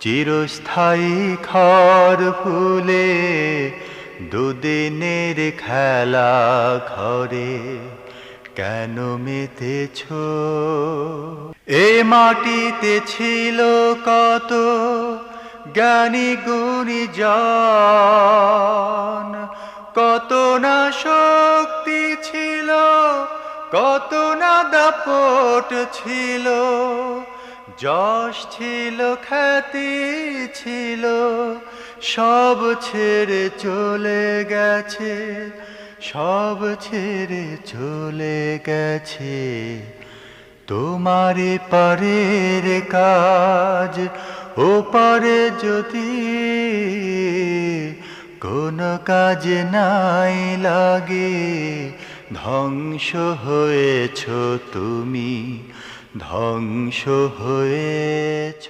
চিরস্থায়ী খর ফুলে দুদিনের খেলা ঘরে কেন মেতেছ? এ মাটিতে ছিল কত জ্ঞানী গুণী জন কত না শক্তি ছিল, কত না দাপট ছিল? যশ ছিল, খ্যাতি ছিল, সব ছেড়ে চলে গেছে, সব ছেড়ে চলে গেছে। তোমারে পারের কাজ, ও পারে যদি কোন কাজ নাই লাগে, ধ্বংস হয়েছ তুমি। ধ্বংস হয়েছ।